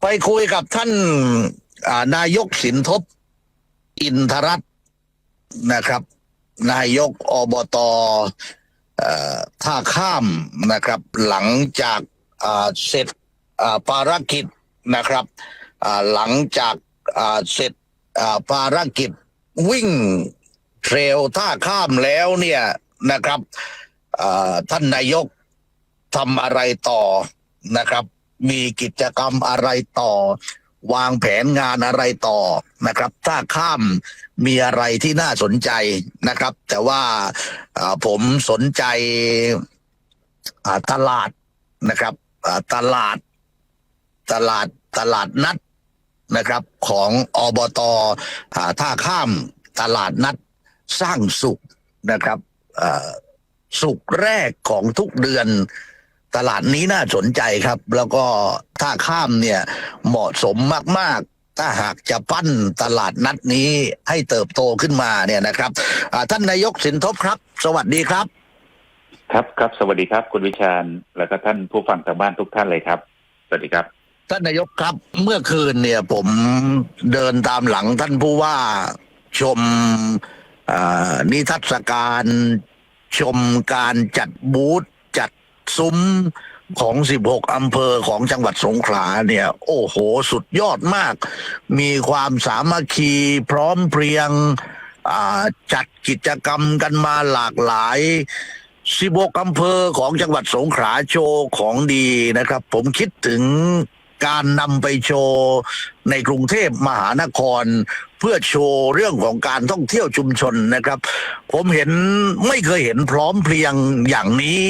ไปคุยกับท่านนายกสินทบ อินทรัตน์นะครับ นายกอบตท่าข้ามนะครับ หลังจากเสร็จภารกิจนะครับหลังจากเสร็จภารกิจวิ่งเทรลท่าข้ามแล้วเนี่ยนะครับท่านนายกทำอะไรต่อนะครับ มีกิจกรรมอะไรต่อ วางแผนงานอะไรต่อนะครับ ถ้าข้ามมีอะไรที่น่าสนใจนะครับ แต่ว่าผมสนใจตลาดนะครับตลาดตลาดตลาดนัดนะครับ ของอบตอท่าข้ามตลาดนัดสร้างสุขนะครับสุขแรกของทุกเดือน ตลาดนี้น่าสนใจครับ แล้วก็ท่าข้ามเนี่ยเหมาะสมมาก ๆ ถ้าหากจะปั้นตลาดนัดนี้ให้เติบโตขึ้นมาเนี่ยนะครับอ่าท่านนายกสินทบครับ สวัสดีครับ ครับครับสวัสดีครับ คุณวิชาญแล้วก็ท่านผู้ฟังทางบ้านทุกท่านเลยครับ สวัสดีครับ ท่านนายกครับ เมื่อคืนเนี่ยผมเดินตามหลังท่านผู้ว่าชมอ่านิทรรศการ ชมการจัดบูธจัด ซุ้มของ 16 อำเภอของจังหวัดสงขลาเนี่ย โอ้โห สุดยอดมาก มีความสามัคคีพร้อมเพรียงจัดกิจกรรมกันมาหลากหลาย 16 อำเภอของจังหวัดสงขลาโชว์ของดีนะครับ ผมคิดถึงการนำไปโชว์ ในกรุงเทพมหานคร เพื่อโชว์เรื่องของการท่องเที่ยวชุมชนนะครับ ผมเห็นไม่เคยเห็นพร้อมเพรียงอย่างนี้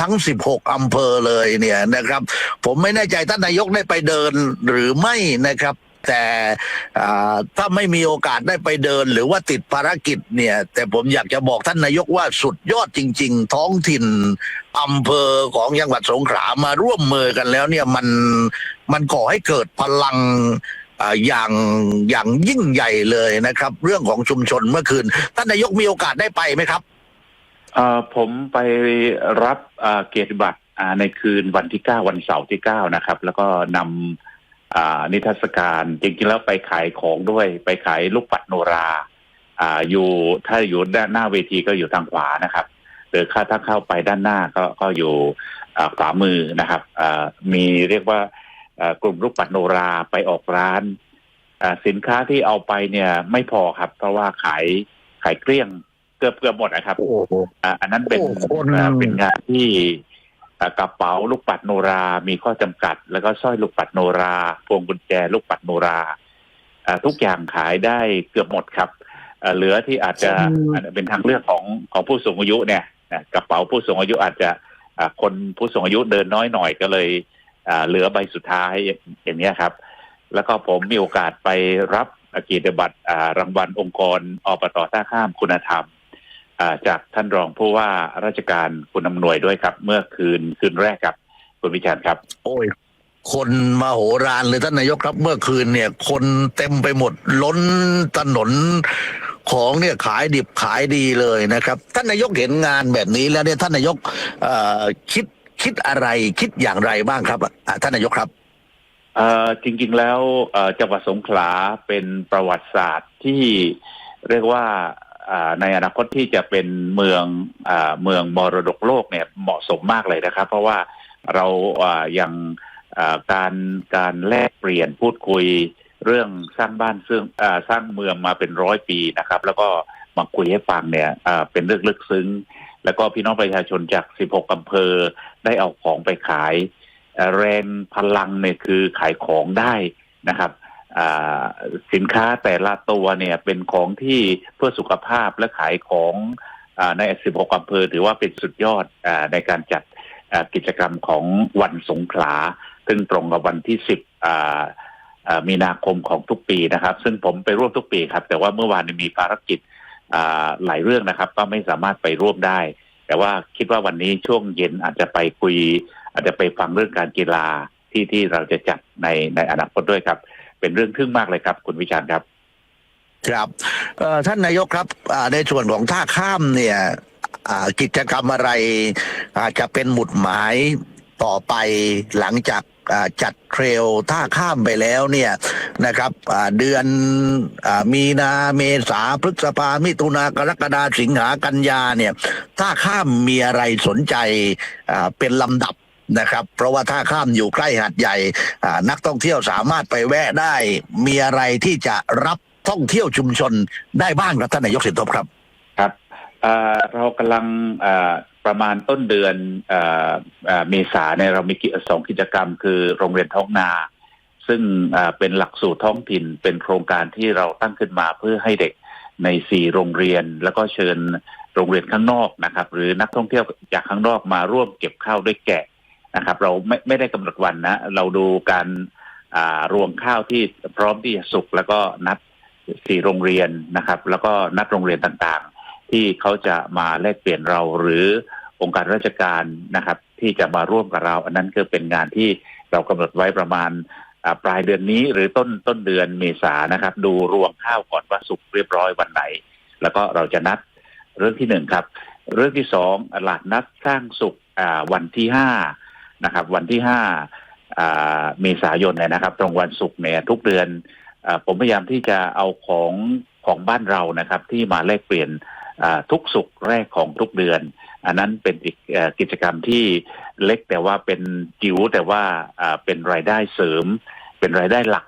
ทั้ง 16 อำเภอเลยเนี่ยนะครับ ผมไม่แน่ใจท่านนายกได้ไปเดินหรือไม่นะครับแต่ถ้าไม่มีโอกาสได้ไปเดินหรือว่าติดภารกิจเนี่ย แต่ผมอยากจะบอกท่านนายกว่าสุดยอดจริง ๆ ท้องถิ่นอำเภอของจังหวัดสงขลามาร่วมมือกันแล้วเนี่ยมันมันก่อให้เกิดพลังอย่างอย่างยิ่งใหญ่เลยนะครับ เรื่องของชุมชนเมื่อคืน ท่านนายกมีโอกาสได้ไปไหมครับ ผมไปรับเอ่อเกียรติบัตรอ่าในคืนวันที่เก้าวันเสาร์ที่เก้านะครับ แล้วก็นำอ่านิทรรศการจริงๆแล้วไปขายของด้วย ไปขายลูกปัดโนราอ่าอยู่ถ้าอยู่ด้านหน้าเวทีก็อยู่ทางขวานะครับหรือถ้าถ้าเข้าไปด้านหน้าก็ก็อยู่อ่าขวามือนะครับอ่ามีเรียกว่าอ่ากลุ่มลูกปัดโนราไปออกร้านอ่าสินค้าที่เอาไปเนี่ยไม่พอครับ เพราะว่าขายขายเกลี้ยง เกือบเกือบหมดนะครับโอ้โหอ่าอันนั้นเป็นโอ้คน อ่าเป็นงานที่อ่ากระเป๋าลูกปัดโนรา มีข้อจำกัด แล้วก็สร้อยลูกปัดโนราพวงกุญแจลูกปัดโนราอ่าทุกอย่างขายได้เกือบหมดครับอ่าเหลือที่อาจจะอืม อาจจะเป็นทางเลือกของของผู้สูงอายุเนี่ยนะกระเป๋าผู้สูงอายุอาจจะอ่าคนผู้สูงอายุเดินน้อยหน่อยก็เลยอ่าเหลือใบสุดท้ายอย่างนี้ยครับ แล้วก็ผมมีโอกาสไปรับเกียรติบัตรอ่ารางวัลองค์กรอบตท่าข้ามคุณธรรมอ่า จากท่านรองผู้ว่าราชการคุณอำนวยด้วยครับ เมื่อคืนคืนแรกครับคุณวิชาญครับ โอ้ยคนมาโหรานเลยท่านนายกครับ เมื่อคืนเนี่ย คนเต็มไปหมดล้นถนนของเนี่ยขายดิบขายดีเลยนะครับ ท่านนายกเห็นงานแบบนี้แล้วเนี่ยท่านนายกเอ่อคิดคิดอะไรคิดอย่างไรบ้างครับอ่าท่านนายกครับเอ่อจริงๆแล้วเอ่อจังหวัดสงขลาเป็นประวัติศาสตร์ที่เรียกว่าอ่า ในอนาคตที่จะเป็นเมืองอเมืองมรดกโลกเนี่ยเหมาะสมมากเลยนะครับ เพราะว่าเราอย่างการการแลกเปลี่ยนพูดคุยเรื่องสร้างบ้านซึ่งสร้างเมืองมาเป็นร้อยปีนะครับ แล้วก็มาคุยให้ฟังเนี่ยเป็นเรื่องลึกซึ้ง แล้วก็พี่น้องประชาชนจาก 16 อำเภอได้เอาของไปขาย แรงพลังเนี่ยคือขายของได้นะครับ สินค้าแต่ละตัวเนี่ยเป็นของที่เพื่อสุขภาพและขายของอใน 16อำเภอถือว่าเป็นสุดยอดอในการจัดกิจกรรมของวันสงขลา ซึ่งตรงกับวันที่ 10 มีนาคมของทุกปีนะครับ ซึ่งผมไปร่วมทุกปีครับ แต่ว่าเมื่อวานมีภารกิจหลายเรื่องนะครับ ก็ไม่สามารถไปร่วมได้ แต่ว่าคิดว่าวันนี้ช่วงเย็นอาจจะไปคุย อาจจะไปฟังเรื่องการกีฬาที่ที่เราจะจัดในในอนาคตด้วยครับ เป็นเรื่องทึ่งมากเลยครับ คุณวิชาญครับ ครับท่านนายกครับในส่วนของท่าข้ามเนี่ยกิจกรรมอะไร อาจจะเป็นหมุดหมายต่อไปหลังจากจัดเทรลท่าข้ามไปแล้วเนี่ยนะครับเดือนอมีนาเมษาพฤษภามิถุนากรกฎาสิงหากันยาเนี่ยท่าข้ามมีอะไรสนใจเป็นลำดับ นะครับ เพราะว่าท่าข้ามอยู่ใกล้หาดใหญ่นักท่องเที่ยวสามารถไปแวะได้ มีอะไรที่จะรับท่องเที่ยวชุมชนได้บ้างครับท่านนายกสินทบครับครับเเรากำลังประมาณต้นเดือนเอเอเมษาเนี่ยเรามีกิจสองกิจกรรม คือโรงเรียนท้องนา ซึ่งเเป็นหลักสูตรท้องถิ่นเป็นโครงการที่เราตั้งขึ้นมาเพื่อให้เด็กในสี่โรงเรียน แล้วก็เชิญโรงเรียนข้างนอกนะครับ หรือนักท่องเที่ยวจากข้างนอกมาร่วมเก็บข้าวด้วยแกะ นะครับ เราไม่ไม่ได้กำหนดวันนะ เราดูการอ่ารวงข้าวที่พร้อมที่จะสุกแล้วก็นัดสี่โรงเรียนนะครับ แล้วก็นัดโรงเรียนต่างๆ ที่เขาจะมาแลกเปลี่ยนเราหรือองค์การราชการนะครับ ที่จะมาร่วมกับเรา อันนั้นคือเป็นงานที่เรากำหนดไว้ประมาณปลายเดือนนี้หรือต้นต้นเดือนเมษานะครับ ดูรวงข้าวก่อนว่าสุกเรียบร้อยวันไหน แล้วก็เราจะนัดเรื่องที่หนึ่งครับ เรื่องที่สองหลักนัดสร้างสุขอ่าวันที่ห้า นะครับ วันที่ห้าเมษายนเนี่ยนะครับ ตรงวันศุกร์เนี่ยทุกเดือนอผมพยายามที่จะเอาของของบ้านเรานะครับ ที่มาแลกเปลี่ยนทุกสุขแรกของทุกเดือน อันนั้นเป็นอีกอกิจกรรมที่เล็กแต่ว่าเป็นจิ๋วแต่ว่าเป็นรายได้เสริม เป็นรายได้หลัก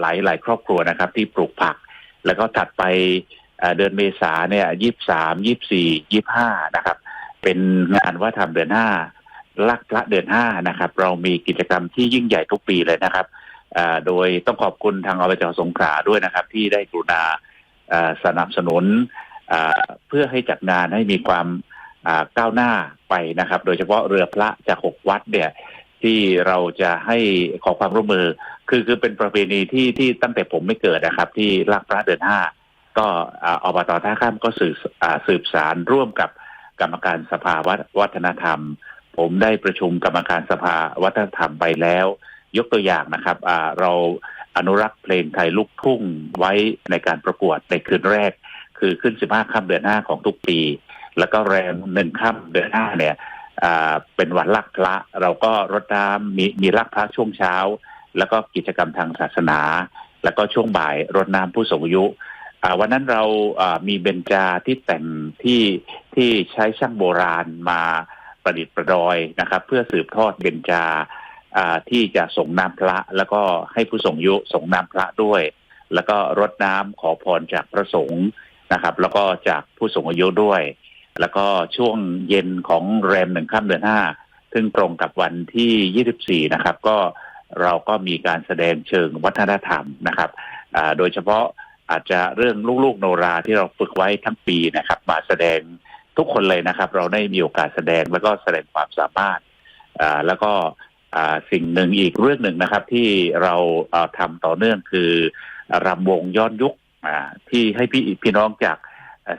หลายหลายครอบครัวนะครับ ที่ปลูกผัก แล้วก็ถัดไปเดือนเมษาเนี่ยยี่สามยี่สี่ยี่ห้านะครับ เป็นงานว่าทำเดือนห้า ลักพระเดือนห้านะครับ เรามีกิจกรรมที่ยิ่งใหญ่ทุกปีเลยนะครับโดยต้องขอบคุณทางอบจสงขลาด้วยนะครับ ที่ได้กรุณาสนับสนุนเพื่อให้จัดงานให้มีความก้าวหน้าไปนะครับ โดยเฉพาะเรือพระจากหกวัดเนี่ยที่เราจะให้ขอความร่วมมือ คือคือเป็นประเพณีที่ที่ตั้งแต่ผมไม่เกิดนะครับ ที่ลากพระเดือนห้าก็อบตท่าข้ามก็สืบสืบสารร่วมกับกรรมการสภาวัฒนธรรม ผมได้ประชุมกรรมการสภาวัฒนธรรมไปแล้ว ยกตัวอย่างนะครับเราอนุรักษ์เพลงไทยลูกทุ่งไว้ในการประกวดในคืนแรก คือขึ้น 15ค่ำเดือนห้าของทุกปี แล้วก็แรมหนึ่งค่ำเดือนห้าเนี่ยเป็นวันลักพระ เราก็รดน้ำมีมีลักพระช่วงเช้า แล้วก็กิจกรรมทางศาสนา แล้วก็ช่วงบ่ายรดน้ำผู้สูงอายุวันนั้นเรามีเบญจาที่แต่งที่ที่ใช้ช่างโบราณมา ประดิษฐ์ประดอยนะครับ เพื่อสืบทอดเบญจาที่จะส่งน้ำพระ แล้วก็ให้ผู้สูงยุส่งน้ำพระด้วย แล้วก็รดน้ำขอพรจากพระสงฆ์นะครับ แล้วก็จากผู้สูงอายุด้วย แล้วก็ช่วงเย็นของแรมหนึ่งค่ำเดือนห้าซึ่งตรงกับวันที่ 24 นะครับ ก็เราก็มีการแสดงเชิงวัฒนธรรมนะครับโดยเฉพาะอาจจะเรื่องลูกๆโนราที่เราฝึกไว้ทั้งปีนะครับ มาแสดง ทุกคนเลยนะครับ เราได้มีโอกาสแสดงแล้วก็แสดงความสามารถแล้วก็สิ่งหนึ่งอีกเรื่องหนึ่งนะครับ ที่เราอ่าทำต่อเนื่องคือรำวงย้อนยุคที่ให้พี่พี่น้องจาก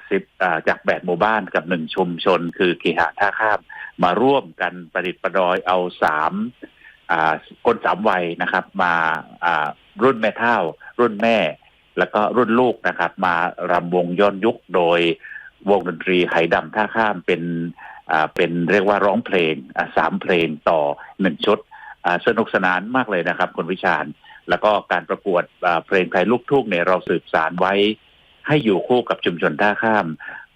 สิบจากแปดหมู่บ้านกับหนึ่งชุมชน คือเคหะท่าข้ามมาร่วมกันประดิษฐ์ประดอยเอาสามคนสามวัยนะครับ มารุ่นแม่เท่า รุ่นแม่ แล้วก็รุ่นลูกนะครับ มารำวงย้อนยุคโดย วงดนตรีไหดำท่าข้ามเป็นอ่าเป็นเรียกว่าร้องเพลงอ่าสามเพลงต่อหนึ่งชุดอ่าสนุกสนานมากเลยนะครับคุณวิชาญ แล้วก็การประกวดอ่าเพลงไทยลูกทุ่งเนี่ยเราสืบสารไว้ ให้อยู่คู่กับชุมชนท่าข้าม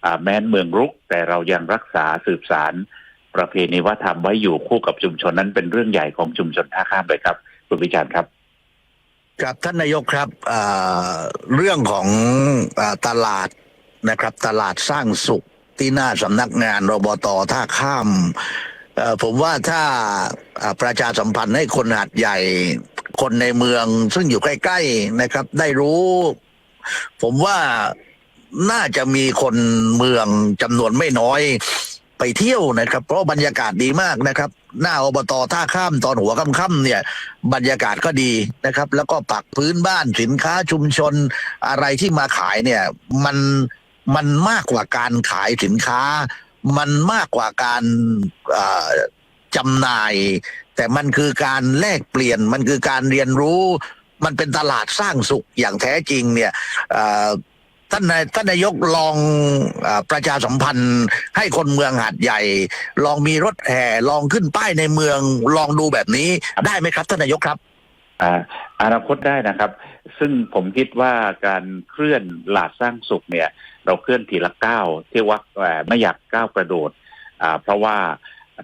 อ่าแม้นเมืองรุก แต่เรายังรักษาสืบสารประเพณีวัฒนธรรมไว้อยู่คู่กับชุมชนนั้นเป็นเรื่องใหญ่ของชุมชนท่าข้ามเลยครับ คุณวิจารณ์ครับครับท่านนายกครับอ่าเรื่องของอตลาด นะครับ ตลาดสร้างสุขที่หน้าสำนักงานรบตท่าข้ามผมว่าถ้าประชาสัมพันธ์ให้คนหาดใหญ่ คนในเมืองซึ่งอยู่ใกล้ ๆนะครับ ได้รู้ ผมว่าน่าจะมีคนเมืองจำนวนไม่น้อยไปเที่ยวนะครับ เพราะบรรยากาศดีมากนะครับ หน้าอบตท่าข้ามตอนหัวค่ำๆเนี่ย บรรยากาศก็ดีนะครับ แล้วก็ปักพื้นบ้านสินค้าชุมชนอะไรที่มาขายเนี่ย มัน มันมากกว่าการขายสินค้า มันมากกว่าการจำหน่าย แต่มันคือการแลกเปลี่ยนมันคือการเรียนรู้ มันเป็นตลาดสร้างสุขอย่างแท้จริงเนี่ยท่านนายท่านนายกลองอประชาสัมพันธ์ ให้คนเมืองหาดใหญ่ ลองมีรถแห่ลองขึ้นป้ายในเมืองลองดูแบบนี้ได้ไหมครับท่านนายกครับอ่าอนาคตได้นะครับ ซึ่งผมคิดว่าการเคลื่อนหลาดสร้างสุขเนี่ย เราเคลื่อนทีละก้าวที่ว่าไม่อยากก้าวกระโดดอ่าเพราะว่า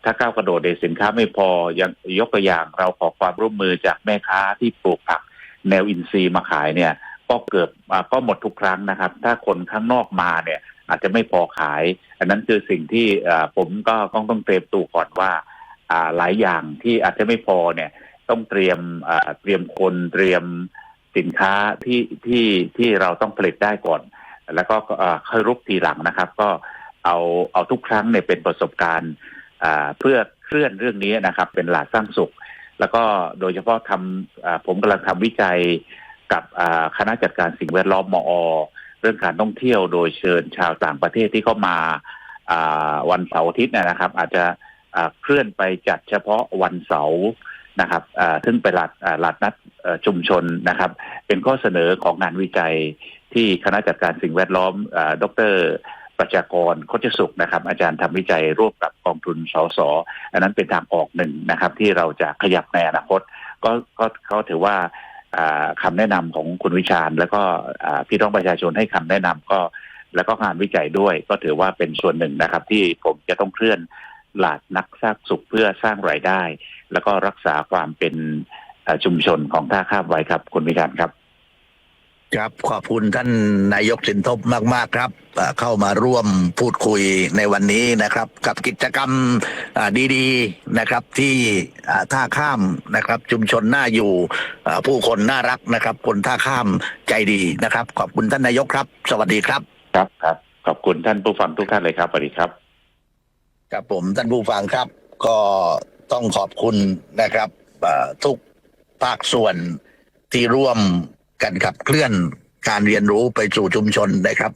ถ้าก้าวกระโดดเดสินค้าไม่พอยังยกตัวอย่างเราขอความร่วมมือจากแม่ค้าที่ปลูกผัก แนวอินทรีย์มาขายเนี่ย ก็เกิดอ่าก็หมดทุกครั้งนะครับ ถ้าคนข้างนอกมาเนี่ย อาจจะไม่พอขาย อันนั้นคือสิ่งที่อ่าผมก็ต้องต้องเตรียมตัวก่อนว่าอ่าหลายอย่างที่อาจจะไม่พอเนี่ย ต้องเตรียมอ่าเตรียมคนเตรียม สินค้าที่ที่ที่เราต้องผลิตได้ก่อน แล้วก็ค่อยรุกทีหลังนะครับ ก็เอาเอาทุกครั้งเนี่ยเป็นประสบการณ์เพื่อเคลื่อนเรื่องนี้นะครับ เป็นหลาดสร้างสุข แล้วก็โดยเฉพาะทำผมกำลังทำวิจัยกับคณะจัดการสิ่งแวดล้อมมอ เรื่องการท่องเที่ยวโดยเชิญชาวต่างประเทศที่เข้ามาวันเสาร์อาทิตย์นะครับ อาจจะเคลื่อนไปจัดเฉพาะวันเสาร์ นะครับซึ่งเป็นหลัดหลัดนัดชุมชนนะครับ เป็นข้อเสนอของงานวิจัยที่คณะจัดการสิ่งแวดล้อมอดรประชากรโคชสุขนะครับ อาจารย์ทำวิจัยร่วมกับกองทุนสสอันนั้นเป็นทางออกหนึ่งนะครับ ที่เราจะขยับในอนาคต ก็ก็เขาถือว่าอ่าคำแนะนำของคุณวิชาญ แล้วก็พี่น้องประชาชนให้คำแนะนำก็ แล้วก็งานวิจัยด้วย ก็ถือว่าเป็นส่วนหนึ่งนะครับ ที่ผมจะต้องเคลื่อน หลาดนักสร้างสุขเพื่อสร้างรายได้ แล้วก็รักษาความเป็นเอ่อชุมชนของท่าข้ามไว้ครับ คุณวิชาญครับครับขอบคุณท่านนายกสินทบมาก ๆ ครับอ่าเข้ามาร่วมพูดคุยในวันนี้นะครับ กับกิจกรรมอ่าดีๆนะครับที่อ่าท่าข้ามนะครับ ชุมชนน่าอยู่อ่าผู้คนน่ารักนะครับ คนท่าข้ามใจดีนะครับ ขอบคุณท่านนายกครับ สวัสดีครับ ครับครับขอบคุณท่านผู้ฟังทุกท่านเลยครับสวัสดีครับ ครับผมท่านผู้ฟังครับ ก็ต้องขอบคุณนะครับทุกภาคส่วนที่ร่วมกันขับเคลื่อนการเรียนรู้ไปสู่ชุมชนนะครับ